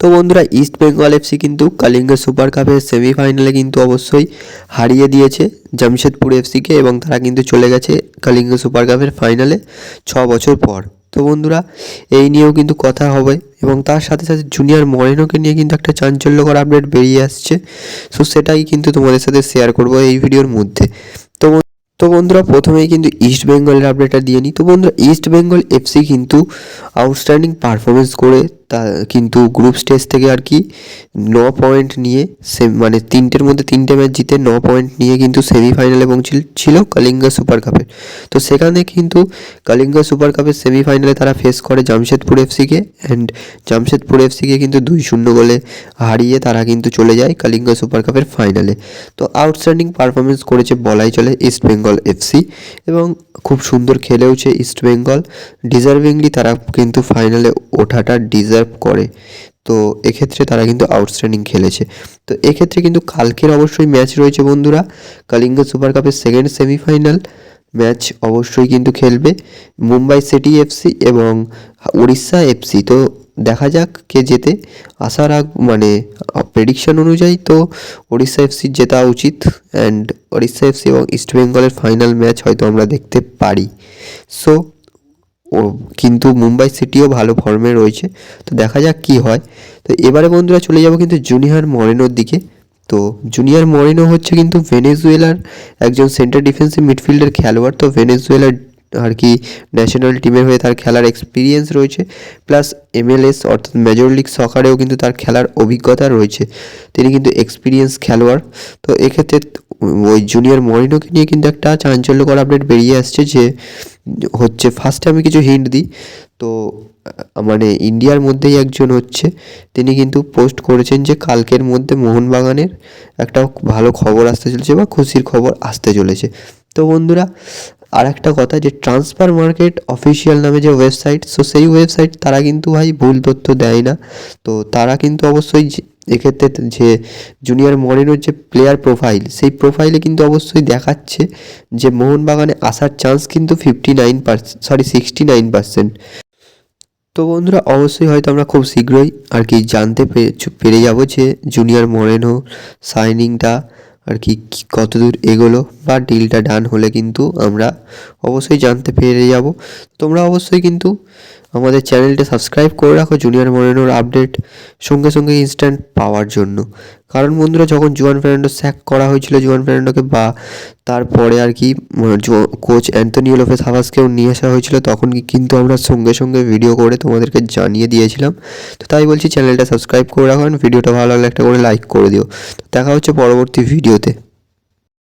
তো বন্ধুরা ইস্ট বেঙ্গল এফসি কিন্তু কলিঙ্গ সুপার কাপের সেমিফাইনালে কিন্তু অবশ্যই হারিয়ে দিয়েছে জামশেদপুর এফসিকে এবং তারা কিন্তু চলে গেছে কলিঙ্গ সুপার কাপের ফাইনালে ছ বছর পর। তো বন্ধুরা, এই নিয়েও কিন্তু কথা হবে এবং তার সাথে সাথে জুনিয়র মরেনোকে নিয়ে কিন্তু একটা চাঞ্চল্যকর আপডেট বেরিয়ে আসছে। সো সেটাই কিন্তু তোমাদের সাথে শেয়ার করব এই ভিডিওর মধ্যে। তো তো বন্ধুরা, প্রথমেই কিন্তু ইস্ট বেঙ্গলের আপডেটটা দিয়ে নিই। তো বন্ধুরা ইস্ট বেঙ্গল এফসি কিন্তু আউটস্ট্যান্ডিং পারফরমেন্স করে তা, কিন্তু গ্রুপ স্টেজ থেকে আর কি ন পয়েন্ট নিয়ে সে মানে তিনটের মধ্যে তিনটে ম্যাচ জিতে ন পয়েন্ট নিয়ে কিন্তু সেমিফাইনালে পৌঁছিল ছিল কালিঙ্গা সুপার কাপে তো সেখানে কিন্তু কালিঙ্গা সুপার কাপের সেমিফাইনালে তারা ফেস করে জামশেদপুর এফসিকে অ্যান্ড জামশেদপুর এফসিকে কিন্তু দুই শূন্য গোলে হারিয়ে তারা কিন্তু চলে যায় কালিঙ্গা সুপার কাপের ফাইনালে তো আউটস্ট্যান্ডিং পারফরমেন্স করেছে বলাই চলে ইস্ট বেঙ্গল এফসি এবং খুব সুন্দর খেলেওছে ইস্টবেঙ্গল ডিজার্ভিংলি তারা কিন্তু ফাইনালে ওঠাটা ডিজার্ভ করে। তো এক্ষেত্রে তারা কিন্তু আউটস্ট্যান্ডিং খেলেছে। তো এক্ষেত্রে কিন্তু কালকের অবশ্যই ম্যাচ রয়েছে বন্ধুরা। কালিঙ্গ সুপার কাপের সেকেন্ড সেমিফাইনাল ম্যাচ অবশ্যই কিন্তু খেলবে। মুম্বাই সিটি এফসি এবং উড়িষ্যা এফসি তো দেখা যাক কে জেতে। আসার আগ মানে প্রেডিকশন অনুযায়ী তো উড়িষ্যা এফসির জেতা উচিত অ্যান্ড উড়িষ্যা এফসি এবং ইস্ট বেঙ্গলের ফাইনাল ম্যাচ হয়তো আমরা দেখতে পারি। সো ও, কিন্তু মুম্বাই সিটিও ভালো ফর্মে রয়েছে। তো দেখা যাক কি হয়। তো এবারে বন্ধুরা চলে যাব কিন্তু জুনিয়র মরেনোর দিকে। তো জুনিয়র মরিনো হচ্ছে কিন্তু ভেনেজুয়েলার একজন সেন্টার ডিফেন্সিভ মিডফিল্ডের খেলোয়াড়। তো ভেনেজুয়েলার আর কি ন্যাশনাল টিমের হয়ে তার খেলার এক্সপিরিয়েন্স রয়েছে। প্লাস এমএলএস অর্থাৎ মেজর লিগ সকারেও কিন্তু তার খেলার অভিজ্ঞতা রয়েছে। তিনি কিন্তু এক্সপিরিয়েন্স খেলোয়াড়। তো এক্ষেত্রে ওই জুনিয়র মরিনোকে নিয়ে কিন্তু একটা চাঞ্চল্যকর আপডেট বেরিয়ে আসছে যে হচ্ছে ফার্স্টে আমি কিছু হিন্ট দিই। তো মানে ইন্ডিয়ার মধ্যেই একজন হচ্ছে, তিনি কিন্তু পোস্ট করেছেন যে কালকের মধ্যে মোহনবাগানের একটা ভালো খবর আসতে চলেছে বা খুশির খবর আসতে চলেছে। তো বন্ধুরা আর একটা কথা যে ট্রান্সফার মার্কেট অফিসিয়াল নামে যে ওয়েবসাইট সো সেই ওয়েবসাইট তারা কিন্তু ভাই ভুল তথ্য দেয় না। তো তারা কিন্তু অবশ্যই এক্ষেত্রে যে জুনিয়র মরিনোর যে প্লেয়ার প্রোফাইল সেই প্রোফাইলে কিন্তু অবশ্যই দেখাচ্ছে যে মোহনবাগানে আসার চান্স কিন্তু fifty nine percent sorry sixty nine percent তো বন্ধুরা, অবশ্যই হয়তো আমরা খুব শীঘ্রই আর কি জানতে পেরে যাব যে জুনিয়র মরেনো সাইনিংটা আর কি কত দূর এগোলো বা ডিলটা ডান হলে কিন্তু আমরা অবশ্যই জানতে পেরে যাব। তোমরা অবশ্যই কিন্তু আমাদের চ্যানেলটা সাবস্ক্রাইব করে রাখো জুনিয়র মরেনোর আপডেট সঙ্গে সঙ্গে ইনস্ট্যান্ট পাওয়ার জন্য। কারণ বন্ধুরা, যখন জুয়ান ফের্নান্ডো স্যাক করা হয়েছিল, জুয়ান ফের্নান্ডোকে বা তারপরে আর কি কোচ অ্যান্থনিও লোফেস হাভাসকেও নিয়ে আসা হয়েছিল, তখন কি কিন্তু আমরা সঙ্গে সঙ্গে ভিডিও করে তোমাদেরকে জানিয়ে দিয়েছিলাম। তো তাই বলছি, চ্যানেলটা সাবস্ক্রাইব করে রাখো ভিডিওটা ভালো লাগলে একটা করে লাইক করে দিও। দেখা হচ্ছে পরবর্তী ভিডিওতে